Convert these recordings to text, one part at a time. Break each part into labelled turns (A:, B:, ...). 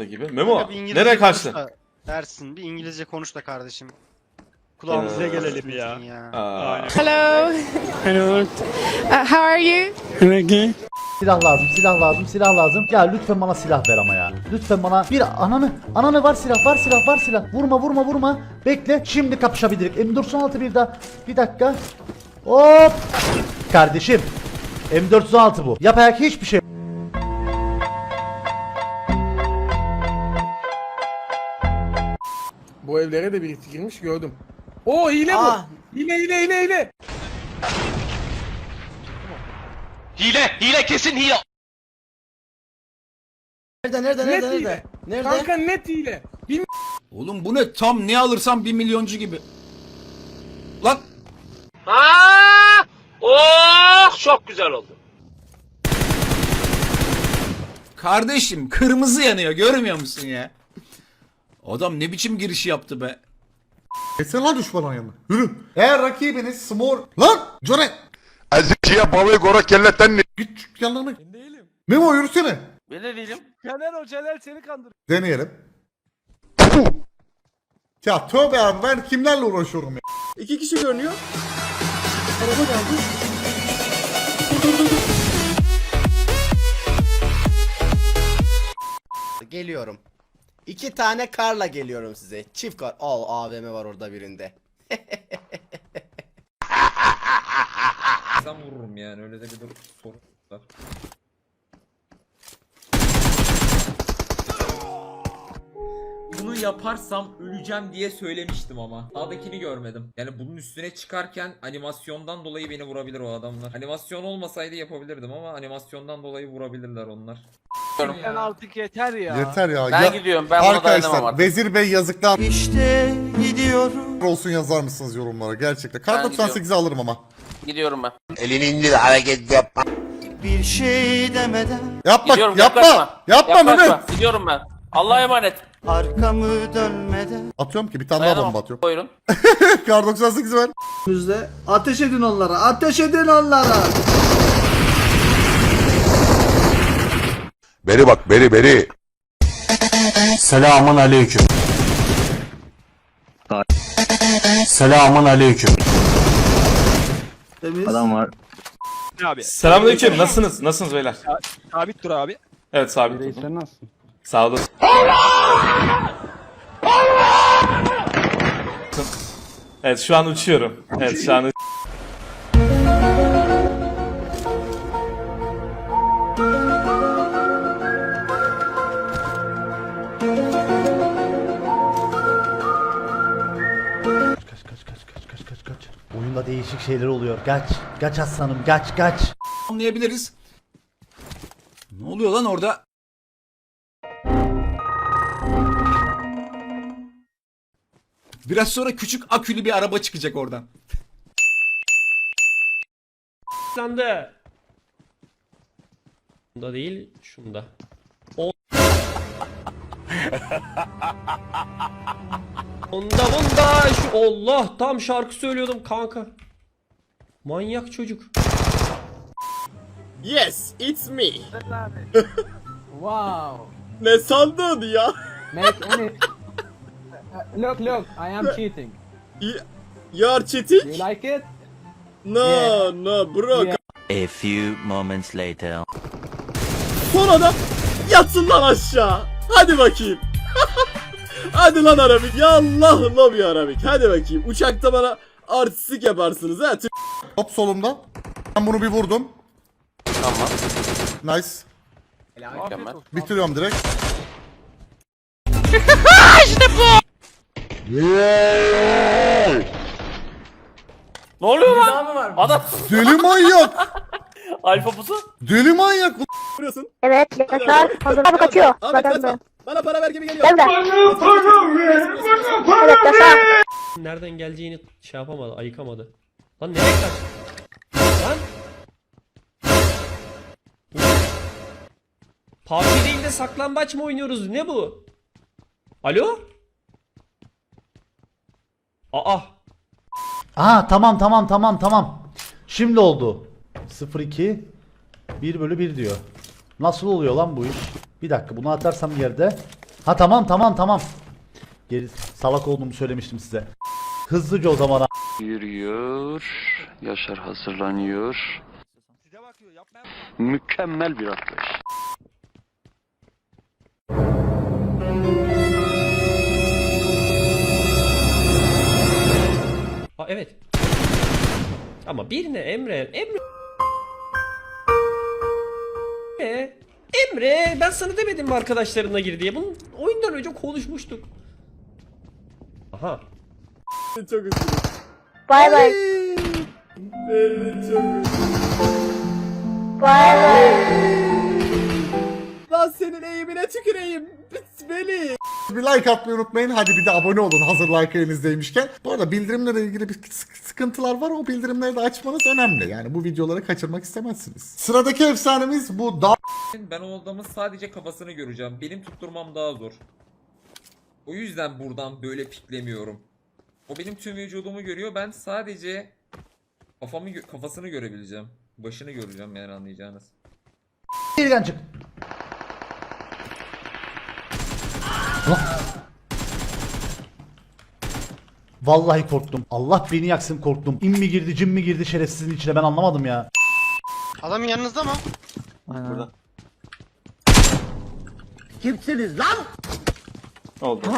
A: Hatta gibi. Memo
B: Bir İngilizce
A: nereye
B: konuş
A: kaçtın?
B: da Dersin bir İngilizce konuş da kardeşim. Kulağımıza
A: Ee,
B: gelelim ya.
A: Aa,
C: Hello. Hello. Uh, how are you?
D: Silah lazım, silah lazım, silah lazım. Ya lütfen bana silah ver ama ya. Lütfen bana bir ananı, ananı var silah, var silah, var silah. Vurma, vurma, vurma. Bekle. Şimdi kapışabiliriz. M416 bir daha. Bir dakika. Hop. Kardeşim. M416 bu. Yap ayak hiçbir şey.
E: Bu evlere de birisi girmiş gördüm. Oo hile bu. Hile hile hile hile.
F: Hile, hile kesin hile.
G: Nerede nerede
E: Net
G: nerede
E: hile.
G: nerede? Nerede?
E: Kanka net hile. Bil
H: Oğlum bu ne? Tam ne alırsam bir milyoncu gibi. Lan
F: Aa! Oh, çok güzel oldu.
H: kardeşim kırmızı yanıyor görmüyor musun ya? Adam ne biçim girişi yaptı be.
I: Geçsene lan düşmanın yanına. Yürü. Eğer rakibiniz small... Lan! Johnny!
J: Azıcıya balığı gora kelletten
I: Git şu yanlarına. Ben değilim. Memo yürüsene.
F: Ben de değilim.
E: Caner o Celal seni kandırıyor.
I: Deneyelim. Ya tövbe abi ben kimlerle uğraşıyorum ya.
E: İki kişi görünüyor.
G: Geliyorum. İki tane karla geliyorum size. Çift kar. Al AVM var orada birinde.
F: Sen vururum yani öyle de bir dur- sorun var. Bunu yaparsam öleceğim diye söylemiştim ama. Sağdakini görmedim. Yani bunun üstüne çıkarken animasyondan dolayı beni vurabilir o adamlar. Animasyon olmasaydı yapabilirdim ama animasyondan dolayı vurabilirler onlar.
E: Sen artık yeter ya.
I: Yeter ya.
F: Ben
I: ya
F: gidiyorum. Ben buna dayanamam
I: Arkadaşlar
F: artık.
I: Vezir Bey yazıklar
G: İşte gidiyorum.
I: olsun yazar mısınız yorumlara gerçekten. Kar
F: Ben
I: 98'i alırım ama.
F: Gidiyorum ben.
J: elini indir hareket yapma.
G: Bir şey demeden
I: Yapma
F: Gidiyorum
I: yapma.
F: yaklaşma.
I: Yapma
F: Yaklaşma.
I: Mehmet.
F: Gidiyorum ben. Allah'a emanet.
G: arkamı dönmeden.
I: Atıyorum ki bir tane daha
F: Dayanamam.
I: bomba atıyorum.
F: Buyurun.
I: Kar 98 ver.
G: Ateş edin onlara. Ateş edin onlara.
J: Beri bak beri beri.
I: Selamun aleyküm. Selamun aleyküm.
E: Abi.
A: Selamünaleyküm. Nasılsınız? Nasılsınız beyler?
E: Sabit dur abi.
A: Evet sabit durdum. Sen nasılsın? Sağ olun. Evet şu an uçuyorum. Evet şu an
D: Oyunda değişik şeyler oluyor. Kaç. Kaç aslanım kaç kaç.
H: Anlayabiliriz. Ne oluyor lan orada? Biraz sonra küçük akülü bir araba çıkacak oradan.
K: Sende. Bunda değil, şunda. O Onda bunda şu Allah tam şarkı söylüyordum kanka. Manyak çocuk.
E: Yes, it's me.
G: Wow.
E: Ne sandın ya?
G: Make any... Look look, I am cheating.
E: You are cheating?
G: like it?
E: No, no bro.
G: Yeah.
F: A few moments later.
E: Son adam yatsın lan aşağı. Hadi bakayım. Hadi lan Arabik. Ya Allah lobi Arabik. Hadi bakayım. Uçakta bana artistik yaparsınız ha.
I: Hop solumda. Ben bunu bir vurdum.
F: Tamam.
I: Nice.
F: Mükemmel.
I: Bitiriyorum direkt.
F: Ne oluyor lan? Adam
I: Deli manyak.
F: alfa pusu.
I: Deli manyak.
E: Vuruyorsun.
C: Evet, Yaşar. Hazır abi kaçıyor.
E: Ahmet kaçma. Bana para ver gibi geliyor.
C: Devre. Evet, Yaşar.
K: Nereden geleceğini şey yapamadı, ayıkamadı. Lan nereye kaç? Lan. PUBG değil de saklambaç mı oynuyoruz? Ne bu? Alo? Aa.
D: Aa tamam tamam tamam tamam. Şimdi oldu. 02 1 bölü 1 diyor. Nasıl oluyor lan bu iş? Bir dakika bunu atarsam yerde Ha tamam tamam tamam. Geri salak olduğumu söylemiştim size. Hızlıca o zaman.
K: Yürüyor. Yaşar hazırlanıyor. Mükemmel bir atlayış.
L: Ha evet. Ama bir ne Emre? Emre. Emre. Emre ben sana demedim mi arkadaşlarına gir diye. Bunun oyundan önce konuşmuştuk. Aha.
E: Çok üzgünüm.
C: Bye bye.
E: Beni çok.
C: Bye bye.
E: Lan senin eğimine tüküreyim. Beni.
I: Bir like atmayı unutmayın. Hadi bir de abone olun hazır like elinizdeymişken. Bu arada bildirimlerle ilgili bir sık- sıkıntılar var. O bildirimleri de açmanız önemli. Yani bu videoları kaçırmak istemezsiniz. Sıradaki efsanemiz bu da
F: Ben o adamın sadece kafasını göreceğim. Benim tutturmam daha zor. O yüzden buradan böyle piklemiyorum. O benim tüm vücudumu görüyor. Ben sadece kafamı gö- kafasını görebileceğim. Başını göreceğim yani anlayacağınız.
D: Geriden çık. Lan. Vallahi korktum. Allah beni yaksın korktum. İn mi girdi cin mi girdi şerefsizin içine ben anlamadım ya.
B: Adam yanınızda mı?
A: Oldu.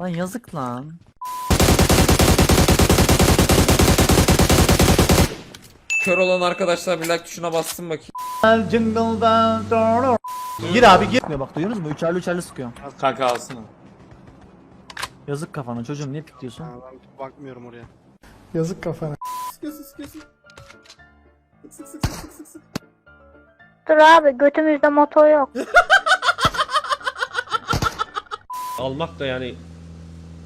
G: Lan yazık lan.
F: Kör olan arkadaşlar bir like tuşuna bassın bakayım.
D: Jingle'dan Gir abi gir.
G: Bak duyuyorsunuz mu? Üçerli üçerli sıkıyor.
A: Kanka alsana.
G: Yazık kafana çocuğum niye pikliyorsun?
B: Ha, ben bakmıyorum oraya.
I: yazık kafana.
E: Sıkıyorsun sıkıyorsun. Sık sık sık sık sık sık.
C: Dur abi götümüzde motor yok.
L: Almak da yani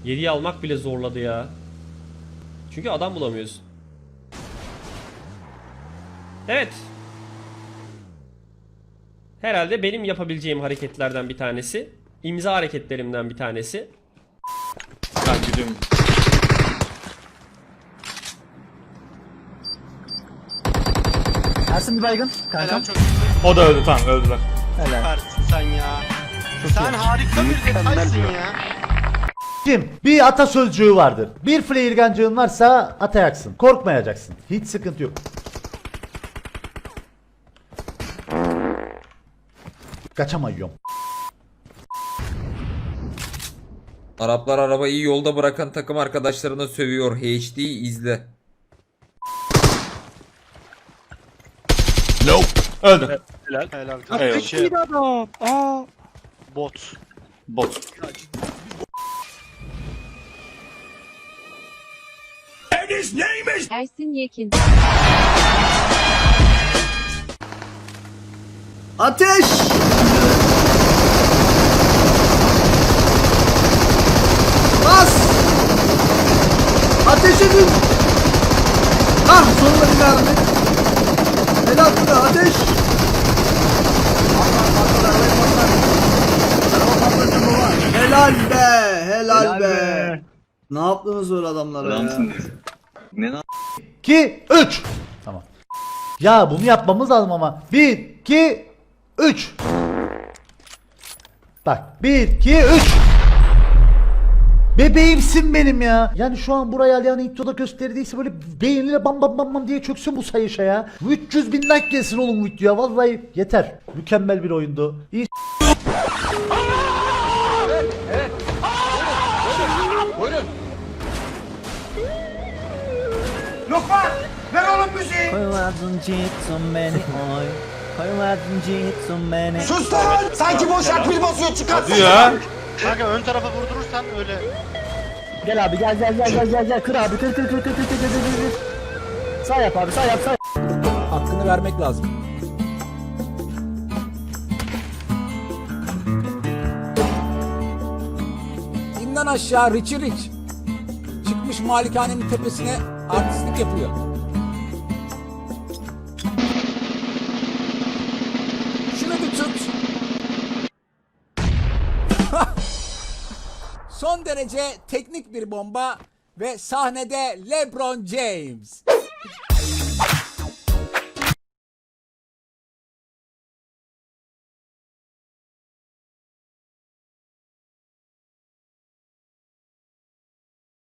L: 7'yi almak bile zorladı ya. Çünkü adam bulamıyorsun. Evet. Herhalde benim yapabileceğim hareketlerden bir tanesi. imza hareketlerimden bir tanesi.
A: Ben gidiyorum.
G: Ersin bir baygın.
B: Helal çok
A: O da öldü tamam öldüler.
B: süpersin sen ya. Sen harika bir detaysın ya.
D: Şimdi bir atasözcüğü vardır. Bir fleirgancığın varsa atayaksın. Korkmayacaksın. Hiç sıkıntı yok. Kaçamayıyorum.
F: Araplar arabayı yolda bırakan takım arkadaşlarına sövüyor. HD izle.
A: Öldü.
B: Helal.
A: Eyvallah.
B: Şey, adam. Aa. Bot.
A: Bot.
C: Ersin Yekin.
G: Ateş! Edin! Ah sonunda bir mermi. Helal be ateş! Helal be! Helal, be. Ne yaptınız öyle adamlara ya?
D: 2 3 Tamam. Ya bunu yapmamız lazım ama. 1 2 3 Bak 1 2 3 Bebeğimsin benim ya. Yani şu an buraya Alihan İtto'da gösterdiyse böyle beğeniyle bam bam bam bam diye çöksün bu sayışa ya. 300 bin like gelsin oğlum videoya. Vallahi yeter. Mükemmel bir oyundu. İyi
G: Koymadın cidden beni oy. Koymadın cidden beni.
I: Sus lan! Sanki boş akbil basıyor çıkar.
A: Hadi ya.
B: Kanka ön tarafa vurdurursan öyle.
G: Gel abi gel gel gel gel gel gel kır abi kır kır kır kır kır kır kır kır kır. Sağ yap abi sağ yap sağ yap. Hakkını vermek lazım.
H: İnden aşağı Richie Rich. Çıkmış malikanenin tepesine artistlik yapıyor. Şunu bir tut. Son derece teknik bir bomba ve sahnede LeBron James.